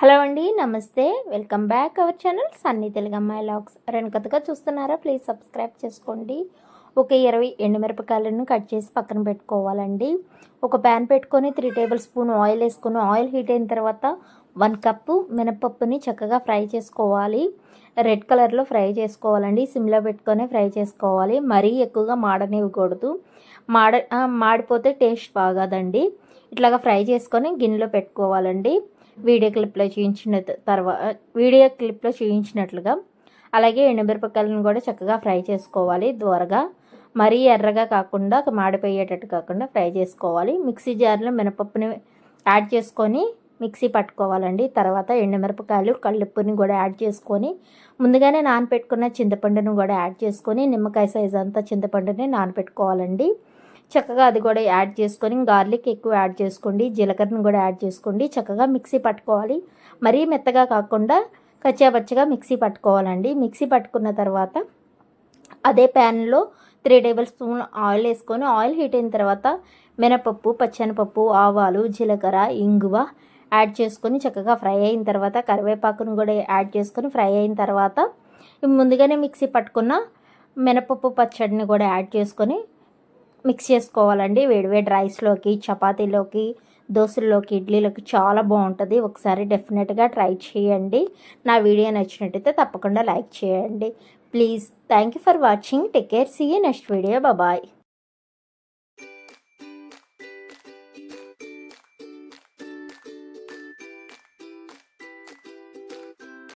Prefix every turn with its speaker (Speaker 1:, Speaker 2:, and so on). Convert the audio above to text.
Speaker 1: Hello అండి నమస్తే. Welcome back our channel Sunny Telugu అమ్మాయి లాగ్స్ రెండు కొత్తగా చూస్తున్నారా? ప్లీజ్ సబ్స్క్రైబ్ చేసుకోండి. ఒక ఇరవై ఎండుమిరపకాయలను కట్ చేసి పక్కన పెట్టుకోవాలండి. ఒక ప్యాన్ పెట్టుకొని త్రీ టేబుల్ స్పూన్ ఆయిల్ వేసుకుని ఆయిల్ హీట్ అయిన తర్వాత వన్ కప్పు మినపప్పుని చక్కగా ఫ్రై చేసుకోవాలి. రెడ్ కలర్లో ఫ్రై చేసుకోవాలండి. సిమ్లో పెట్టుకొని ఫ్రై చేసుకోవాలి. మరీ ఎక్కువగా మాడనివ్వకూడదు. మాడ మాడిపోతే టేస్ట్ బాగాదండి. ఇట్లాగా ఫ్రై చేసుకొని గిన్నెలో పెట్టుకోవాలండి. వీడియో క్లిప్లో చూపించిన తర్వాత వీడియో క్లిప్లో చూపించినట్లుగా అలాగే ఎండుమిరపకాయలను కూడా చక్కగా ఫ్రై చేసుకోవాలి దూరగా. మరీ ఎర్రగా కాకుండా మాడిపోయేటట్టు కాకుండా ఫ్రై చేసుకోవాలి. మిక్సీ జార్లో మినపప్పుని యాడ్ చేసుకొని మిక్సీ పట్టుకోవాలండి. తర్వాత ఎండుమిరపకాయలు కళ్ళుప్పుని కూడా యాడ్ చేసుకొని ముందుగానే నానపెట్టుకున్న చింతపండును కూడా యాడ్ చేసుకొని నిమ్మకాయ సైజ్ అంతా చింతపండుని నానపెట్టుకోవాలండి. చక్కగా అది కూడా యాడ్ చేసుకొని గార్లిక్ ఎక్కువ యాడ్ చేసుకోండి జీలకర్రను కూడా యాడ్ చేసుకోండి చక్కగా మిక్సీ పట్టుకోవాలి. మరీ మెత్తగా కాకుండా కచ్చాపచ్చగా మిక్సీ పట్టుకోవాలండి. మిక్సీ పట్టుకున్న తర్వాత అదే ప్యాన్లో త్రీ టేబుల్ స్పూన్ ఆయిల్ వేసుకొని ఆయిల్ హీట్ అయిన తర్వాత మినపప్పు పచ్చెనపప్పు ఆవాలు జీలకర్ర ఇంగువ యాడ్ చేసుకొని చక్కగా ఫ్రై అయిన తర్వాత కరివేపాకును కూడా యాడ్ చేసుకొని ఫ్రై అయిన తర్వాత ముందుగానే మిక్సీ పట్టుకున్న మినపప్పు పచ్చడిని కూడా యాడ్ చేసుకొని మిక్స్ చేసుకోవాలండి. వేడివేడి రైస్లోకి చపాతీలోకి దోశల్లోకి ఇడ్లీలోకి చాలా బాగుంటుంది. ఒకసారి డెఫినెట్గా ట్రై చేయండి. నా వీడియో నచ్చినట్టయితే తప్పకుండా లైక్ చేయండి. Please thank you for watching. Take care. See next video. Bye.